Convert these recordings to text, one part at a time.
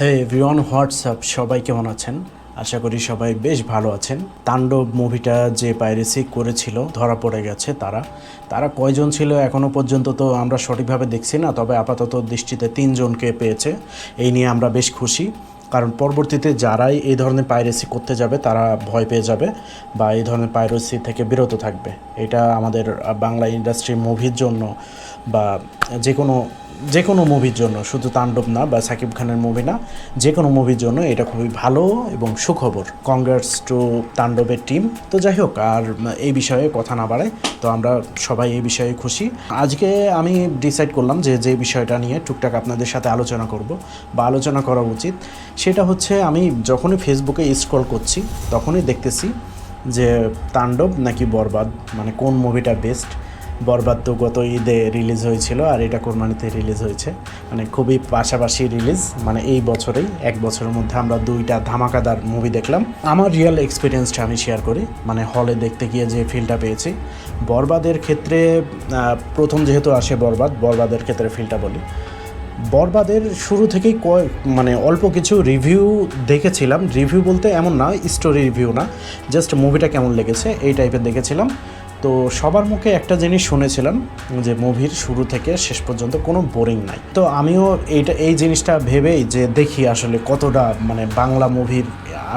হে everyone WhatsApp সবাই কেমন আছেন? আশা করি সবাই বেশ ভালো আছেন। তাণ্ডব মুভিটা যে পাইরেসি করেছিল, ধরা পড়ে গেছে তারা। তারা কয়জন ছিল এখনও পর্যন্ত তো আমরা সঠিকভাবে দেখছি না, তবে আপাতত দৃষ্টিতে তিনজনকে পেয়েছে। এই নিয়ে আমরা বেশ খুশি। কারণ পরবর্তীতে যারাই এই ধরনের পাইরেসি করতে যাবে, তারা ভয় পেয়ে যাবে বা এই ধরনের পাইরেসি থেকে বিরত থাকবে। এটা আমাদের বাংলা ইন্ডাস্ট্রি মুভির জন্য বা যে কোনো যে কোনো মুভির জন্য, শুধু তাণ্ডব না বা সাকিব খানের মুভি না যে কোনো মুভির জন্য এটা খুবই ভালো এবং সুখবর। কংগ্রেস টু তাণ্ডবের টিম তো যাই হোক, আর এই বিষয়ে কথা না বাড়ায়, তো আমরা সবাই এই বিষয়ে খুশি। আজকে আমি ডিসাইড করলাম যে যে বিষয়টা নিয়ে টুকটাক আপনাদের সাথে আলোচনা করব বা আলোচনা করা উচিত। সেটা হচ্ছে, আমি যখনই ফেসবুকে স্ক্রল করছি, তখনই দেখতেছি যে তাণ্ডব নাকি বরবাদ মানে কোন মুভিটা বেস্ট বরবাদ গত ঈদে রিলিজ হয়েছিল আর এটা কোরবানিতে রিলিজ হয়েছে। মানে খুবই পাশাপাশি রিলিজ মানে এই বছরেই, এক বছরের মধ্যে আমরা দুইটা ধামাকাদার মুভি দেখলাম। আমার রিয়েল এক্সপিরিয়েন্সটা আমি শেয়ার করি মানে হলে দেখতে গিয়ে যে ফিলটা পেয়েছি। বরবাদের ক্ষেত্রে প্রথম যেহেতু আসে বরবাদ, বরবাদের ক্ষেত্রে ফিলটা বলি। বরবাদের শুরু থেকেই কয় মানে অল্প কিছু রিভিউ দেখেছিলাম। রিভিউ বলতে এমন না স্টোরি রিভিউ না জাস্ট মুভিটা কেমন লেগেছে, এই টাইপের দেখেছিলাম। তো সবার মুখে একটা জিনিস শুনেছিলাম যে মুভির শুরু থেকে শেষ পর্যন্ত কোনো বোরিং নাই। তো আমিও এইটা, এই জিনিসটা ভেবেই যে দেখি আসলে কতটা মানে বাংলা মুভির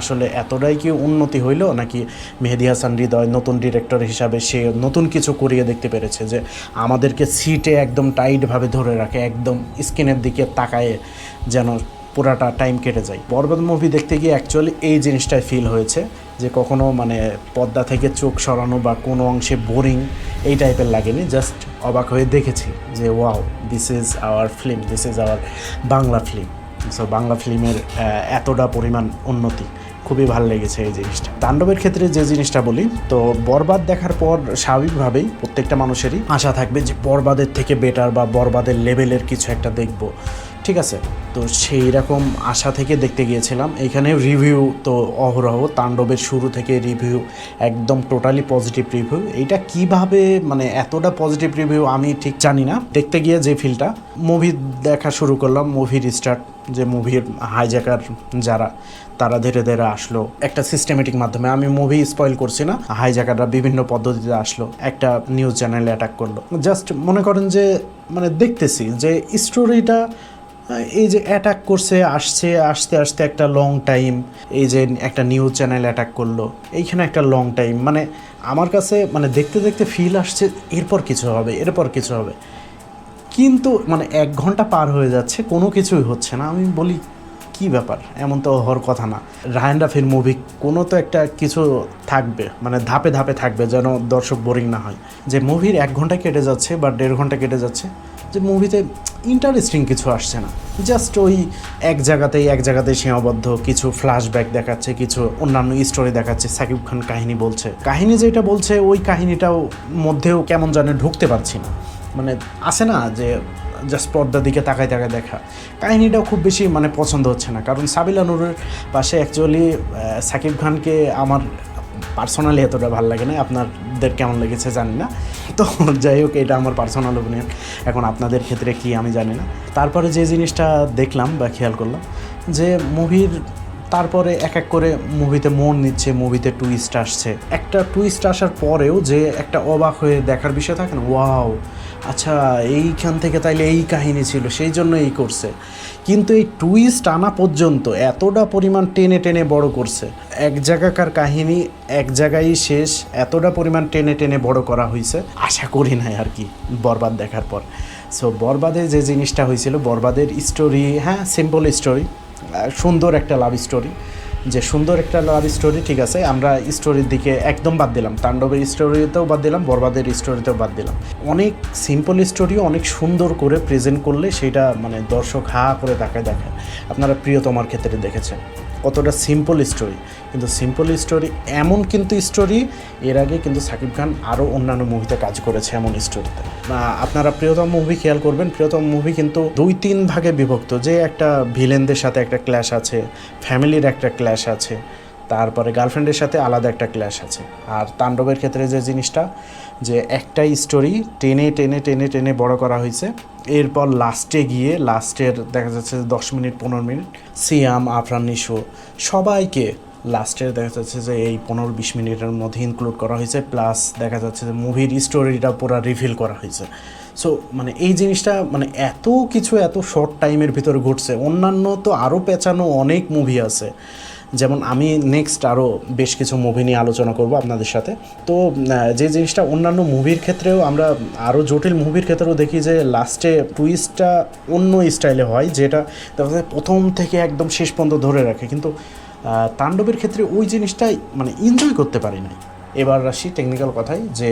আসলে এতটাই কি উন্নতি হইল নাকি মেহেদি হাসান হৃদয় নতুন ডিরেক্টর হিসাবে সে নতুন কিছু করিয়ে দেখতে পেরেছে যে আমাদেরকে সিটে একদম টাইটভাবে ধরে রাখে, একদম স্ক্রিনের দিকে তাকায়ে যেন পুরাটা টাইম কেটে যায়। বরবাদ মুভি দেখতে গিয়ে অ্যাকচুয়ালি এই জিনিসটাই ফিল হয়েছে যে কখনো মানে পর্দা থেকে চোখ সরানো বা কোনো অংশে বোরিং এই টাইপের লাগেনি। জাস্ট অবাক হয়ে দেখেছি যে wow this is our film this is our Bangla film so Bangla ফিল্মের এতটা পরিমাণ উন্নতি। খুবই ভালো লেগেছে এই জিনিসটা। তাণ্ডবের ক্ষেত্রে যে জিনিসটা বলি, তো বরবাদ দেখার পর স্বাভাবিকভাবেই প্রত্যেকটা মানুষেরই আশা থাকবে যে বরবাদের থেকে বেটার বা বরবাদের লেভেলের কিছু একটা দেখব। ঠিক আছে? তো সেই রকম আশা থেকে দেখতে গিয়েছিলাম। এখানে রিভিউ তো অহরহ। তাণ্ডবের শুরু থেকে রিভিউ একদম টোটালি পজিটিভ রিভিউ এইটা কীভাবে মানে এতটা পজিটিভ রিভিউ আমি ঠিক জানি না। দেখতে গিয়ে যে ফিলটা মুভি দেখা শুরু করলাম মুভির স্টার্ট যে মুভির হাইজ্যাকার যারা, তারা ধীরে ধীরে আসলো একটা সিস্টেমেটিক মাধ্যমে। আমি মুভি স্পয়েল করছি না হাইজ্যাকাররা বিভিন্ন পদ্ধতিতে আসলো, একটা নিউজ চ্যানেলে অ্যাটাক করল। জাস্ট মনে করেন যে মানে দেখতেছি যে স্টোরিটা এই যে অ্যাটাক করছে, আসছে, আসতে আসতে একটা লং টাইম এই যে একটা নিউজ চ্যানেল অ্যাটাক করল, এইখানে একটা লং টাইম মানে আমার কাছে মানে দেখতে দেখতে ফিল আসছে, এরপর কিছু হবে, এরপর কিছু হবে। কিন্তু মানে এক ঘণ্টা পার হয়ে যাচ্ছে, কোনো কিছুই হচ্ছে না। আমি বলি, কি ব্যাপার? এমন তো হওয়ার কথা না। রায়ন রাফির মুভি কোনো তো একটা কিছু থাকবে মানে ধাপে ধাপে থাকবে, যেন দর্শক বোরিং না হয়। যে মুভির এক ঘণ্টা কেটে যাচ্ছে, বা দেড় ঘণ্টা কেটে যাচ্ছে যে মুভিতে ইন্টারেস্টিং কিছু আসছে না। জাস্ট ওই এক জায়গাতেই এক জায়গাতেই সীমাবদ্ধ, কিছু ফ্ল্যাশব্যাক দেখাচ্ছে, কিছু অন্যান্য স্টোরি দেখাচ্ছে, সাকিব খান কাহিনী বলছে। কাহিনী যেটা বলছে, ওই কাহিনীটাও মধ্যেও কেমন জানে ঢুকতে পারছি না। মানে আসে না যে জাস্ট পর্দার দিকে তাকায় তাকায় দেখা। কাহিনীটাও খুব বেশি মানে পছন্দ হচ্ছে না। কারণ সাবিলা নুরের পাশে অ্যাকচুয়ালি সাকিব খানকে আমার পার্সোনালি এতটা ভালো লাগে না। আপনাদের কেমন লেগেছে জানি না। তো যাই হোক, এটা আমার পার্সোনাল ওপিনিয়ন এখন আপনাদের ক্ষেত্রে কি আমি জানি না। তারপরে যে জিনিসটা দেখলাম বা খেয়াল করলাম যে মুভির তারপরে এক এক করে মুভিতে মন নিচ্ছে মুভিতে টুইস্ট আসছে। একটা টুইস্ট আসার পরেও যে একটা অবাক হয়ে দেখার বিষয় থাকে না ওয়াও আচ্ছা এইখান থেকে তাইলে এই কাহিনী ছিল, সেই জন্য এই করছে। কিন্তু এই টুইস্ট আনা পর্যন্ত এতটা পরিমাণ টেনে টেনে বড় করছে। এক জায়গাকার কাহিনী এক জায়গায় শেষ, এতটা পরিমাণ টেনে টেনে বড় করা হয়েছে আশা করি নাই আর কি, বরবাদ দেখার পর। সো বরবাদে যে জিনিসটা হয়েছিল বরবাদের স্টোরি হ্যাঁ সিম্পল স্টোরি সুন্দর একটা লাভ স্টোরি যে সুন্দর একটা লাভ স্টোরি ঠিক আছে, আমরা স্টোরির দিকে একদম বাদ দিলাম। তাণ্ডবের স্টোরিতেও বাদ দিলাম, বরবাদের স্টোরিতেও বাদ দিলাম। অনেক সিম্পল স্টোরিও অনেক সুন্দর করে প্রেজেন্ট করলে সেটা মানে দর্শক হা করে দেখায় দেখায় আপনারা প্রিয়তমার ক্ষেত্রে দেখেছেন। কতটা সিম্পল স্টোরি কিন্তু সিম্পল স্টোরি এমন কিন্তু স্টোরি এর আগে কিন্তু সাকিব খান আরও অন্যান্য মুভিতে কাজ করেছে এমন স্টোরিতে আপনারা প্রিয়তম মুভি খেয়াল করবেন, প্রিয়তম মুভি কিন্তু দুই তিন ভাগে বিভক্ত। যে একটা ভিলেনদের সাথে একটা ক্ল্যাশ আছে ফ্যামিলির একটা ক্ল্যাশ আছে তারপরে গার্লফ্রেন্ডের সাথে আলাদা একটা ক্ল্যাশ আছে। আর তাণ্ডবের ক্ষেত্রে যে জিনিসটা, যে একটাই স্টোরি টেনে টেনে টেনে টেনে বড় করা হয়েছে। এরপর লাস্টে গিয়ে লাস্টের দেখা যাচ্ছে যে দশ মিনিট, পনেরো মিনিট, সিয়াম, আফরান, নিশো সবাইকে লাস্টের দেখা যাচ্ছে যে এই পনেরো, বিশ মিনিটের মধ্যে ইনক্লুড করা হয়েছে। প্লাস দেখা যাচ্ছে যে মুভির স্টোরিটা পুরো রিভিল করা হয়েছে। সো মানে এই জিনিসটা মানে এত কিছু এত শর্ট টাইমের ভিতরে ঘটছে। অন্যান্য তো আরও পেঁচানো অনেক মুভি আছে। যেমন আমি নেক্সট আরও বেশ কিছু মুভি নিয়ে আলোচনা করব আপনাদের সাথে। তো যে জিনিসটা অন্যান্য মুভির ক্ষেত্রেও আমরা আরও জটিল মুভির ক্ষেত্রেও দেখি যে লাস্টে টুইস্টটা অন্য স্টাইলে হয়, যেটা প্রথম থেকে একদম শেষ পর্যন্ত ধরে রাখে। কিন্তু তাণ্ডবের ক্ষেত্রে ওই জিনিসটাই মানে এনজয় করতে পারি নাই। এবার আসি টেকনিক্যাল কথায় যে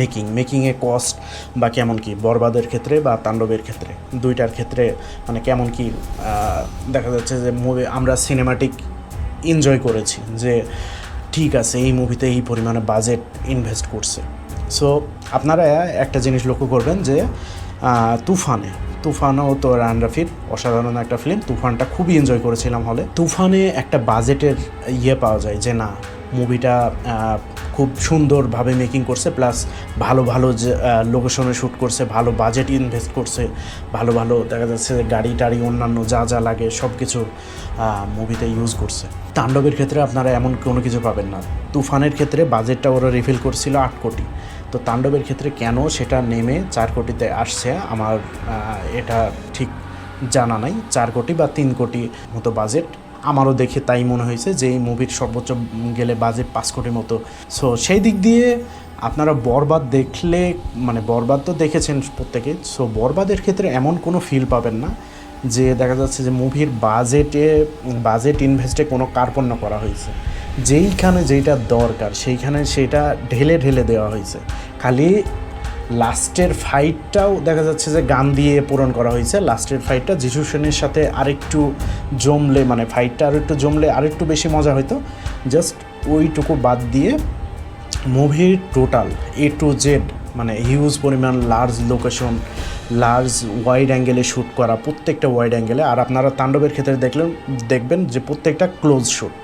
মেকিং মেকিংয়ে কস্ট বা কেমন কি, বরবাদের ক্ষেত্রে বা তাণ্ডবের ক্ষেত্রে। দুইটার ক্ষেত্রে মানে কেমন কি দেখা যাচ্ছে যে মুভি আমরা সিনেমাটিক এনজয় করেছি যে ঠিক আছে, এই মুভিতে এই পরিমাণে বাজেট ইনভেস্ট করছে। সো আপনারা একটা জিনিস লক্ষ্য করবেন যে তুফানে, তুফানও তো রান রাফির অসাধারণ একটা ফিল্ম তুফানটা খুবই এনজয় করেছিলাম হলে তুফানে একটা বাজেটের ইয়ে পাওয়া যায় যে না মুভিটা খুব সুন্দরভাবে মেকিং করছে প্লাস ভালো ভালো যে লোকেশনে শ্যুট করছে, ভালো বাজেট ইনভেস্ট করছে, ভালো ভালো দেখা যাচ্ছে গাড়ি টাড়ি, অন্যান্য যা যা লাগে সব কিছু মুভিতে ইউজ করছে। তাণ্ডবের ক্ষেত্রে আপনারা এমন কোনো কিছু পাবেন না। তুফানের ক্ষেত্রে বাজেটটা ওরা রিফিল করছিল আট কোটি। তো তাণ্ডবের ক্ষেত্রে কেন সেটা নেমে চার কোটিতে আসছে আমার এটা ঠিক জানা নাই। চার কোটি বা তিন কোটি মতো বাজেট আমারও দেখে তাই মনে হয়েছে যে এই মুভির সর্বোচ্চ গেলে বাজেট পাঁচ কোটির মতো। সো সেই দিক দিয়ে আপনারা বরবাদ দেখলে মানে বরবাদ তো দেখেছেন প্রত্যেকে সো বরবাদের ক্ষেত্রে এমন কোনো ফিল পাবেন না যে দেখা যাচ্ছে যে মুভির বাজেটে বাজেট ইনভেস্টে কোনো কার্পণ্য করা হয়েছে। যেইখানে যেইটা দরকার, সেইখানে সেটা ঢেলে ঢেলে দেওয়া হয়েছে। খালি লাস্টের ফাইটটাও দেখা যাচ্ছে যে গান দিয়ে পূরণ করা হয়েছে। লাস্টের ফাইটটা যিশু সেনের সাথে আরেকটু জমলে মানে ফাইটটা আরেকটু জমলে, আরেকটু বেশি মজা হতো জাস্ট ওইটুকু বাদ দিয়ে মুভির টোটাল এ টু জেড মানে হিউজ পরিমাণ লার্জ লোকেশন, লার্জ ওয়াইড অ্যাঙ্গেলে শ্যুট করা প্রত্যেকটা ওয়াইড অ্যাঙ্গেলে। আর আপনারা তাণ্ডবের ক্ষেত্রে দেখলেন, দেখবেন যে প্রত্যেকটা ক্লোজ শ্যুট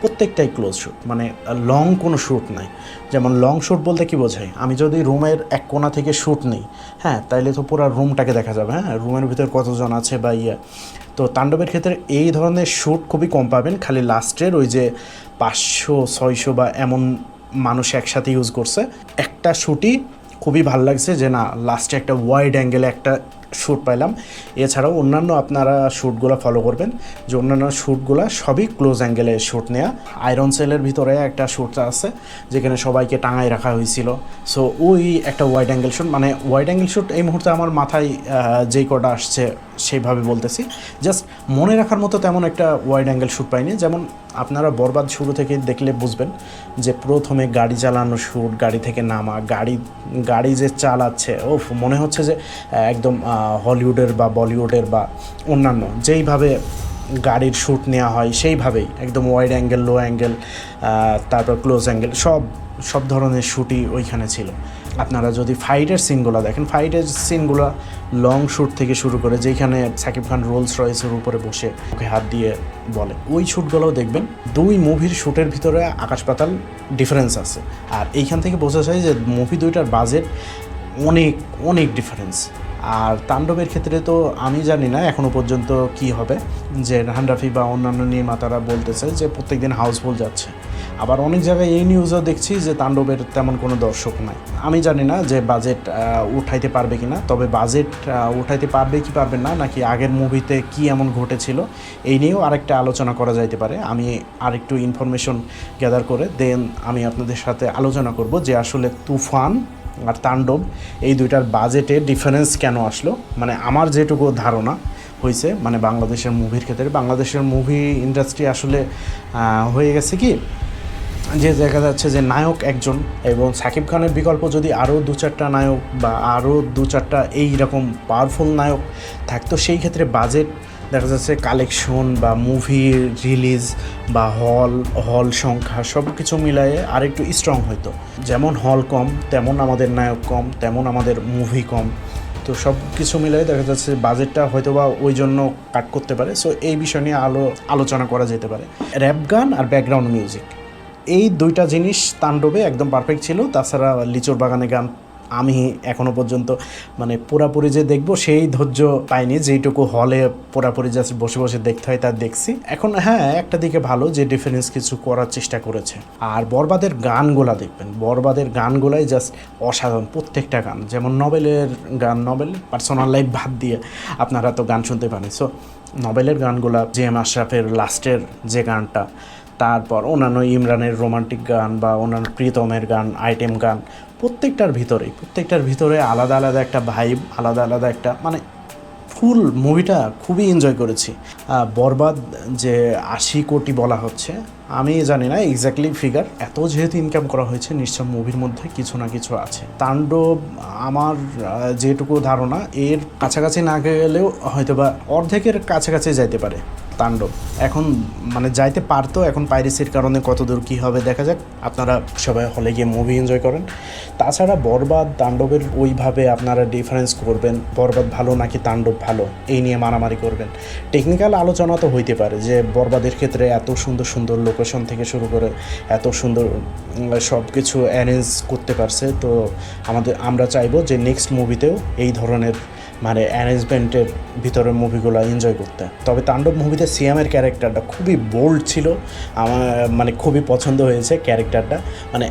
প্রত্যেকটাই ক্লোজ শ্যুট মানে লং কোনো শ্যুট নাই। যেমন লং শ্যুট বলতে কি বোঝায়? আমি যদি রুমের এক কোণা থেকে শ্যুট নেই হ্যাঁ তাইলে তো পুরো রুমটাকে দেখা যাবে হ্যাঁ? রুমের ভিতরে কতজন আছে বা ইয়ে। তো তাণ্ডবের ক্ষেত্রে এই ধরনের শ্যুট খুবই কম পাবেন, খালি লাস্টের ওই যে পাঁচশো, ছয়শো বা এমন মানুষ একসাথে ইউজ করছে। একটা শ্যুটই খুবই ভালো লাগছে যে, না লাস্টে একটা ওয়াইড অ্যাঙ্গেলে একটা শ্যুট পাইলাম। এছাড়াও অন্যান্য আপনারা শ্যুটগুলো ফলো করবেন। যে অন্যান্য শ্যুটগুলো সবই ক্লোজ অ্যাঙ্গেলে শ্যুট নেওয়া আয়রন সেলের ভিতরে একটা শ্যুট আছে, যেখানে সবাইকে টাঙায় রাখা হয়েছিল। সো ওই একটা ওয়াইড অ্যাঙ্গেল শ্যুট মানে ওয়াইড অ্যাঙ্গেল শ্যুট এই মুহূর্তে আমার মাথায় যেই কটা আসছে সেইভাবে বলতেছি। জাস্ট মনে রাখার মতো তেমন একটা ওয়াইড অ্যাঙ্গেল শ্যুট পাইনি। যেমন আপনারা বরবাদ শুরু থেকে দেখলে বুঝবেন যে প্রথমে গাড়ি চালানো শ্যুট গাড়ি থেকে নামা, গাড়ি গাড়ি যে চালাচ্ছে ও মনে হচ্ছে যে একদম হলিউডের বা বলিউডের বা অন্যান্য যেইভাবে গাড়ির শ্যুট নেওয়া হয়, সেইভাবেই একদম ওয়াইড অ্যাঙ্গেল লো অ্যাঙ্গেল তারপর ক্লোজ অ্যাঙ্গেল সব সব ধরনের শ্যুটই ওইখানে ছিল। আপনারা যদি ফাইটের সিনগুলো দেখেন ফাইটের সিনগুলো লং শ্যুট থেকে শুরু করে যেখানে সাকিব খান রোলস রয়েসের উপরে বসে ওকে হাত দিয়ে বলে, ওই শ্যুটগুলোও দেখবেন। দুই মুভির শ্যুটের ভিতরে আকাশ পাতাল ডিফারেন্স আছে। আর এইখান থেকে বোঝা যায় যে মুভি দুইটার বাজেট অনেক অনেক ডিফারেন্স আর তাণ্ডবের ক্ষেত্রে তো আমি জানি না এখনও পর্যন্ত কি হবে। যে রাহান রাফি বা অন্যান্য নির্মাতারা বলতেছে যে প্রত্যেকদিন হাউসফুল যাচ্ছে। আবার অনেক জায়গায় এই নিউজও দেখছি যে তাণ্ডবের তেমন কোনো দর্শক নাই। আমি জানি না যে বাজেট উঠাইতে পারবে কি না তবে বাজেট উঠাইতে পারবে কি পারবে না, নাকি আগের মুভিতে কি এমন ঘটেছিল, এই নিয়েও আরেকটা আলোচনা করা যাইতে পারে। আমি আরেকটু ইনফরমেশন গ্যাদার করে দেন আমি আপনাদের সাথে আলোচনা করব যে আসলে তুফান আর তাণ্ডব, এই দুইটার বাজেটে ডিফারেন্স কেন আসলো? মানে আমার যেটুকু ধারণা হয়েছে মানে বাংলাদেশের মুভির ক্ষেত্রে, বাংলাদেশের মুভি ইন্ডাস্ট্রি আসলে হয়ে গেছে কি যে দেখা যাচ্ছে যে নায়ক একজন এবং সাকিব খানের বিকল্প যদি আরও দু চারটা নায়ক বা আরও দু চারটা এই রকম পাওয়ারফুল নায়ক থাকতো সেই ক্ষেত্রে বাজেট দেখা যাচ্ছে কালেকশন বা মুভি রিলিজ বা হল হল সংখ্যা সব কিছু মিলায়ে আরেকটু স্ট্রং হতো যেমন হল কম, তেমন আমাদের নায়ক কম, তেমন আমাদের মুভি কম। তো সব কিছু মিলাই দেখা যাচ্ছে বাজেটটা হয়তো বা ওই জন্য কাট করতে পারে। সো এই বিষয় নিয়ে আলো, আলোচনা করা যেতে পারে। র্যাপ গান আর ব্যাকগ্রাউন্ড মিউজিক এই দুইটা জিনিস তাণ্ডবে একদম পারফেক্ট ছিল। তাছাড়া লিচুর বাগানে গান আমি এখনও পর্যন্ত মানে পুরাপুরি যে দেখব সেই ধৈর্য পাইনি। যেইটুকু হলে পুরাপুরি জাস্ট বসে বসে দেখতে হয় তা দেখছি। এখন হ্যাঁ একটা দিকে ভালো যে ডিফারেন্স কিছু করার চেষ্টা করেছে। আর বরবাদের গানগুলা দেখবেন, বরবাদের গানগুলাই জাস্ট অসাধারণ প্রত্যেকটা গান। যেমন নবেলের গান, নবেল পার্সোনাল লাইফ বাদ দিয়ে আপনারা তো গান শুনতে পারেন। সো নবেলের গানগুলা জে এম আশরাফের লাস্টের যে গানটা তারপর অন্যান্য ইমরানের রোমান্টিক গান বা অন্যান্য প্রীতমের গান, আইটেম গান, প্রত্যেকটার ভিতরেই, প্রত্যেকটার ভিতরে আলাদা আলাদা একটা ভাইব আলাদা আলাদা একটা মানে ফুল মুভিটা খুবই এনজয় করেছি। বরবাদ যে আশি কোটি বলা হচ্ছে আমি জানি না এক্স্যাক্টলি ফিগার এত যেহেতু ইনকাম করা হয়েছে নিশ্চয় মুভির মধ্যে কিছু না কিছু আছে। তাণ্ডব, আমার যেটুকু ধারণা, এর কাছাকাছি না গেলেও হয়তোবা অর্ধেকের কাছাকাছি যাইতে পারে তাণ্ডব। এখন মানে যাইতে পারতো, এখন পাইরেসির কারণে কতদূর কী হবে দেখা যাক। আপনারা সবাই হলে গিয়ে মুভি এনজয় করেন। তাছাড়া বরবাদ তাণ্ডবের ওইভাবে আপনারা ডিফারেন্স করবেন, বরবাদ ভালো নাকি তাণ্ডব ভালো, এই নিয়ে মারামারি করবেন। টেকনিক্যাল আলোচনা তো হইতে পারে যে বরবাদের ক্ষেত্রে এত সুন্দর সুন্দর লোকেশন থেকে শুরু করে এত সুন্দর সব কিছু অ্যারেঞ্জ করতে পারছে। তো আমাদের, আমরা চাইব যে নেক্সট মুভিতেও এই ধরনের মানে অ্যারেঞ্জমেন্টের ভিতরে মুভিগুলো এনজয় করতে। তবে তাণ্ডব মুভিতে সিয়ামের ক্যারেক্টারটা খুবই বোল্ড ছিল। আমার মানে খুবই পছন্দ হয়েছে ক্যারেক্টারটা মানে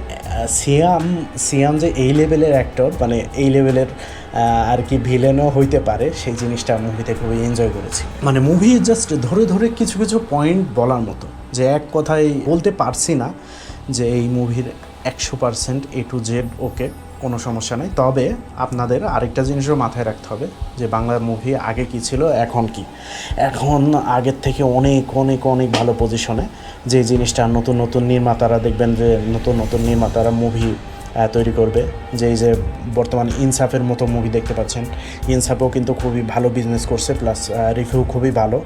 সিয়াম সিয়াম যে এই লেভেলের অ্যাক্টর মানে এই লেভেলের আর কি ভিলেনও হইতে পারে, সেই জিনিসটা মুভিতে খুবই এনজয় করেছি। মানে মুভি জাস্ট ধরে ধরে কিছু কিছু পয়েন্ট বলার মতো। যে এক কথায় বলতে পারছি না যে এই মুভির একশো percent A to Z okay কোনো সমস্যা নেই। তবে আপনাদের আরেকটা জিনিসও মাথায় রাখতে হবে যে বাংলা মুভি আগে কি ছিল, এখন কি? এখন আগের থেকে অনেক অনেক অনেক ভালো পজিশনে যে জিনিসটা নতুন নতুন নির্মাতারা দেখবেন যে নতুন নতুন নির্মাতারা মুভি তৈরি করবে। যেই যে বর্তমান ইনসাফের মতো মুভি দেখতে পাচ্ছেন। ইনসাফও কিন্তু খুবই ভালো বিজনেস করছে প্লাস রিভিউ খুবই ভালো।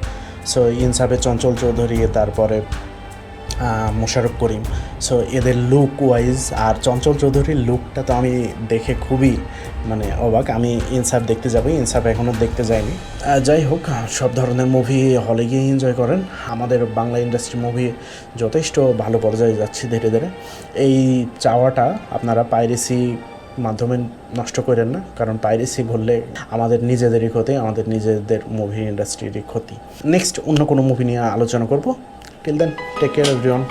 সো ইনসাফে চঞ্চল চৌধুরী তারপরে আহ, মোশাররফ করিম। সো এদের লুক ওয়াইজ আর চঞ্চল চৌধুরীর লুকটা তো আমি দেখে খুবই মানে অবাক। আমি ইনসাফ দেখতে যাব ইনসাফ এখনও দেখতে যাইনি যাই হোক সব ধরনের মুভি হলে গিয়ে এনজয় করেন। আমাদের বাংলা ইন্ডাস্ট্রি মুভি যথেষ্ট ভালো পর্যায়ে যাচ্ছে ধীরে ধীরে। এই চাওয়াটা আপনারা পাইরেসি মাধ্যমে নষ্ট করেন না, কারণ পাইরেসি ঘুরলে আমাদের নিজেদেরই ক্ষতি, আমাদের নিজেদের মুভি ইন্ডাস্ট্রিরই ক্ষতি। নেক্সট অন্য কোনো মুভি নিয়ে আলোচনা করব। Till then take care everyone